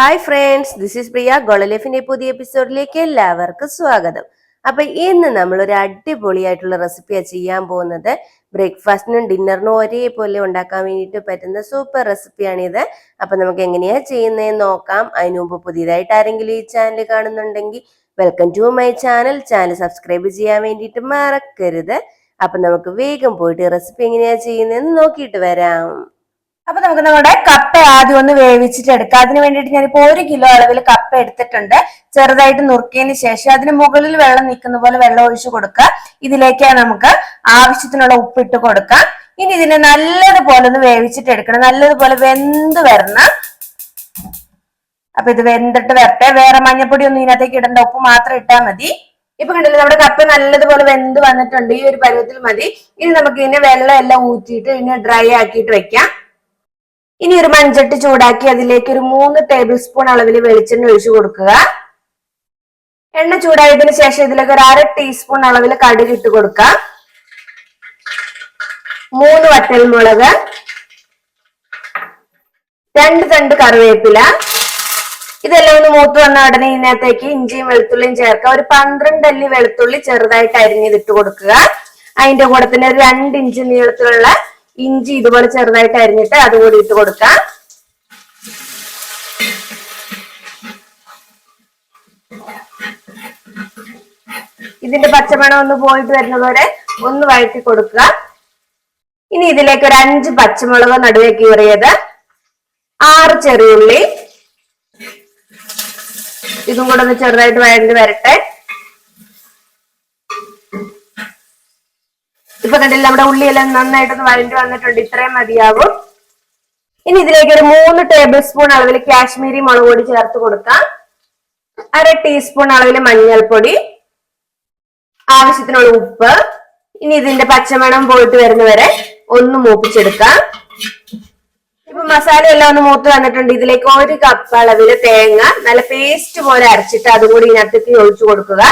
Hi friends this is Priya ഗോളലൈഫിന്റെ പുതിയ എപ്പിസോഡിലേക്ക് എല്ലാവർക്കും സ്വാഗതം. അപ്പൊ ഇന്ന് നമ്മൾ ഒരു അടിപൊളിയായിട്ടുള്ള റെസിപ്പിയാണ് ചെയ്യാൻ പോകുന്നത്. ബ്രേക്ക്ഫാസ്റ്റിനും ഡിന്നറിനും ഒരേപോലെ ഉണ്ടാക്കാൻ വേണ്ടിയിട്ട് പറ്റുന്ന സൂപ്പർ റെസിപ്പിയാണിത് അപ്പൊ നമുക്ക് എങ്ങനെയാ ചെയ്യുന്നതെന്ന് നോക്കാം. അതിനു മുമ്പ് പുതിയതായിട്ട് ആരെങ്കിലും ഈ ചാനൽ കാണുന്നുണ്ടെങ്കിൽ welcome to my channel channel subscribe ചെയ്യാൻ വേണ്ടിയിട്ട് മറക്കരുത്. അപ്പൊ നമുക്ക് വേഗം പോയിട്ട് റെസിപ്പി എങ്ങനെയാ ചെയ്യുന്നതെന്ന് നോക്കിയിട്ട് വരാം. അപ്പൊ നമുക്ക് നമ്മുടെ കപ്പ ആദ്യം ഒന്ന് വേവിച്ചിട്ട് എടുക്കാം. അതിന് വേണ്ടിയിട്ട് ഞാനിപ്പോ ഒരു കിലോ അളവിൽ കപ്പ എടുത്തിട്ടുണ്ട്. ചെറുതായിട്ട് നുറുക്കിയതിന് ശേഷം അതിന് മുകളിൽ വെള്ളം നിൽക്കുന്ന പോലെ വെള്ളം ഒഴിച്ചു കൊടുക്കുക. ഇതിലേക്ക് നമുക്ക് ആവശ്യത്തിനുള്ള ഉപ്പിട്ട് കൊടുക്കാം. ഇനി ഇതിനെ നല്ലതുപോലെ ഒന്ന് വേവിച്ചിട്ട് എടുക്കണം. നല്ലതുപോലെ വെന്ത് വരണം. അപ്പൊ ഇത് വെന്തിട്ട് വരട്ടെ. വേറെ മഞ്ഞപ്പൊടി ഒന്നും ഇതിനകത്തേക്ക് ഇടണ്ട. ഉപ്പ് മാത്രം ഇട്ടാൽ മതി. ഇപ്പൊ കണ്ടില്ലേ നമ്മുടെ കപ്പ നല്ലതുപോലെ വെന്ത് വന്നിട്ടുണ്ട്. ഈ ഒരു പരുവത്തിൽ മതി. ഇനി നമുക്ക് ഇതിനെ വെള്ളം എല്ലാം ഊറ്റിയിട്ട് ഇതിനെ ഡ്രൈ ആക്കിയിട്ട് വെക്കാം. ഇനി ഒരു മൺചട്ടി ചൂടാക്കി അതിലേക്ക് ഒരു മൂന്ന് ടേബിൾ സ്പൂൺ അളവിൽ വെളിച്ചെണ്ണ ഒഴിച്ചു കൊടുക്കുക. എണ്ണ ചൂടായതിനു ശേഷം ഇതിലേക്ക് ഒരു അര ടീസ്പൂൺ അളവിൽ കടുക് ഇട്ട് കൊടുക്കുക. മൂന്ന് വറ്റൽമുളക്. രണ്ട് തണ്ട് കറിവേപ്പില. ഇതെല്ലാം ഒന്ന് മൂത്ത് വന്ന ഉടനെ ഇതിനകത്തേക്ക് ഇഞ്ചിയും വെളുത്തുള്ളിയും ചേർക്കുക. ഒരു പന്ത്രണ്ട് അല്ലി വെളുത്തുള്ളി ചെറുതായിട്ട് അരിഞ്ഞിതിട്ട് കൊടുക്കുക. അതിന്റെ കൂടെ തന്നെ ഒരു രണ്ട് ഇഞ്ച് നീളത്തിലുള്ള ഇഞ്ചി ഇതുപോലെ ചെറുതായിട്ട് അരിഞ്ഞിട്ട് അതുകൂടി ഇട്ട് കൊടുക്കാം. ഇതിന്റെ പച്ചമണം ഒന്ന് പോയിട്ട് വരുന്നതുവരെ ഒന്ന് വഴറ്റി കൊടുക്കുക. ഇനി ഇതിലേക്ക് ഒരു അഞ്ച് പച്ചമുളക് നടുവേ കീറിയത് ആറ് ചെറിയുള്ളി. ഇതും കൂടെ ഒന്ന് ചെറുതായിട്ട് വഴണ്ടി വരട്ടെ. ഇപ്പൊ കണ്ടില്ല നമ്മുടെ ഉള്ളിയെല്ലാം നന്നായിട്ടൊന്ന് വരണ്ടു വന്നിട്ടുണ്ട്. ഇത്രയും മതിയാവും. ഇനി ഇതിലേക്ക് ഒരു മൂന്ന് ടേബിൾ സ്പൂൺ അളവിൽ കാശ്മീരി മുളക് പൊടി ചേർത്ത് കൊടുക്കാം. അര ടീസ്പൂൺ അളവിൽ മഞ്ഞൾപ്പൊടി. ആവശ്യത്തിനുള്ള ഉപ്പ്. ഇനി ഇതിന്റെ പച്ചമണം പോയിട്ട് വരുന്നവരെ ഒന്ന് മൂപ്പിച്ചെടുക്കാം. ഇപ്പൊ മസാല എല്ലാം ഒന്ന് മൂത്ത് വന്നിട്ടുണ്ട്. ഇതിലേക്ക് ഒരു കപ്പ് അളവിൽ തേങ്ങ. നല്ല പേസ്റ്റ് പോലെ അരച്ചിട്ട് അതും കൂടി ഇതിനകത്തേക്ക് ഒഴിച്ചു കൊടുക്കുക.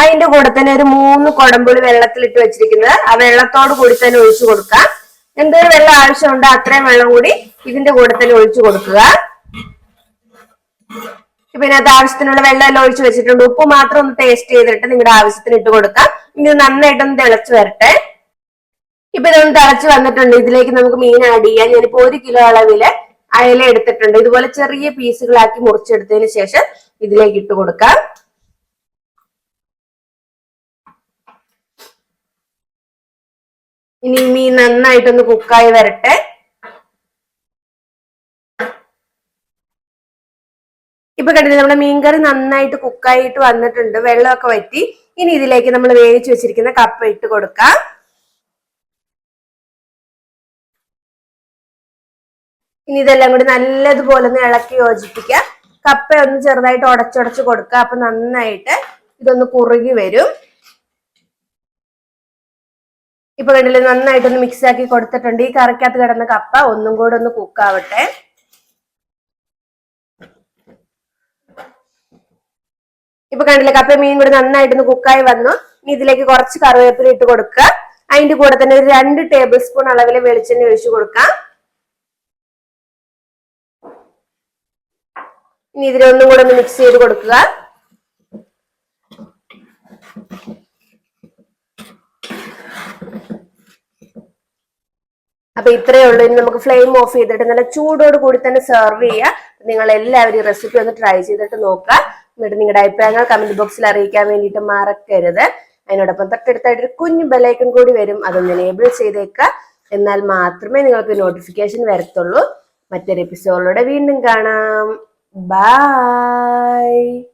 അതിന്റെ കൂടെ തന്നെ ഒരു മൂന്ന് കുടമ്പുളി വെള്ളത്തിലിട്ട് വെച്ചിരിക്കുന്നത്. ആ വെള്ളത്തോട് കൂടി തന്നെ ഒഴിച്ചു കൊടുക്കാം. എന്തൊരു വെള്ളം ആവശ്യമുണ്ടോ അത്രയും വെള്ളം കൂടി ഇതിന്റെ കൂടെ തന്നെ ഒഴിച്ചു കൊടുക്കുക. ഇപ്പൊ ഇതിനകത്ത് ആവശ്യത്തിനുള്ള വെള്ളം എല്ലാം ഒഴിച്ചു വെച്ചിട്ടുണ്ട്. ഉപ്പ് മാത്രം ഒന്ന് ടേസ്റ്റ് ചെയ്തിട്ട് നിങ്ങളുടെ ആവശ്യത്തിന് ഇട്ട് കൊടുക്കാം. ഇനി നന്നായിട്ടൊന്ന് തിളച്ചു വരട്ടെ. ഇപ്പൊ ഇതൊന്ന് തിളച്ചു വന്നിട്ടുണ്ട്. ഇതിലേക്ക് നമുക്ക് മീൻ ആഡ് ചെയ്യാം. ഞാനിപ്പോ ഒരു കിലോ അളവിൽ അയല എടുത്തിട്ടുണ്ട്. ഇതുപോലെ ചെറിയ പീസുകളാക്കി മുറിച്ചെടുത്തതിന് ശേഷം ഇതിലേക്ക് ഇട്ട് കൊടുക്കാം. ഇനി മീൻ നന്നായിട്ടൊന്ന് കുക്കായി വരട്ടെ. ഇപ്പൊ കണ്ടില്ലേ നമ്മുടെ മീൻകറി നന്നായിട്ട് കുക്കായിട്ട് വന്നിട്ടുണ്ട്. വെള്ളമൊക്കെ വറ്റി. ഇനി ഇതിലേക്ക് നമ്മൾ വേവിച്ച് വെച്ചിരിക്കുന്ന കപ്പ ഇട്ട് കൊടുക്കാം. ഇനി ഇതെല്ലാം കൂടി നല്ലതുപോലെ ഒന്ന് ഇളക്കി യോജിപ്പിക്കുക. കപ്പ ഒന്ന് ചെറുതായിട്ട് ഉടച്ചുടച്ച് കൊടുക്കുക. അപ്പൊ നന്നായിട്ട് ഇതൊന്ന് കുറുകി വരും. ഇപ്പൊ കണ്ടില്ലേ നന്നായിട്ടൊന്ന് മിക്സ് ആക്കി കൊടുത്തിട്ടുണ്ട്. ഈ കറിക്കകത്ത് കിടന്ന കപ്പ ഒന്നും കൂടെ ഒന്ന് കുക്കാവട്ടെ ഇപ്പൊ കണ്ടില്ലേ കപ്പ മീൻ കൂടി നന്നായിട്ടൊന്ന് കുക്കായി വന്നു. ഇനി ഇതിലേക്ക് കുറച്ച് കറിവേപ്പില ഇട്ട് കൊടുക്കുക. അതിന്റെ കൂടെ തന്നെ ഒരു രണ്ട് ടേബിൾ സ്പൂൺ അളവിൽ വെളിച്ചെണ്ണ ഒഴിച്ചു കൊടുക്കാം ഇനി ഇതിലൊന്നും കൂടെ ഒന്ന് മിക്സ് ചെയ്ത് കൊടുക്കുക. അപ്പൊ ഇത്രയേ ഉള്ളൂ. ഇനി നമുക്ക് ഫ്ലെയിം ഓഫ് ചെയ്തിട്ട് നല്ല ചൂടോട് കൂടി തന്നെ സെർവ് ചെയ്യുക നിങ്ങൾ എല്ലാവരും ഈ റെസിപ്പി ഒന്ന് ട്രൈ ചെയ്തിട്ട് നോക്കുക. എന്നിട്ട് നിങ്ങളുടെ അഭിപ്രായങ്ങൾ കമന്റ് ബോക്സിൽ അറിയിക്കാൻ വേണ്ടിയിട്ട് മറക്കരുത്. അതിനോടൊപ്പം തൊട്ടടുത്തായിട്ട് ഒരു കുഞ്ഞു ബെലൈക്കൺ കൂടി വരും. അതൊന്ന് എനേബിൾ ചെയ്തേക്കുക. എന്നാൽ മാത്രമേ നിങ്ങൾക്ക് നോട്ടിഫിക്കേഷൻ വരത്തുള്ളൂ. മറ്റൊരു എപ്പിസോഡിലൂടെ വീണ്ടും കാണാം. ബൈ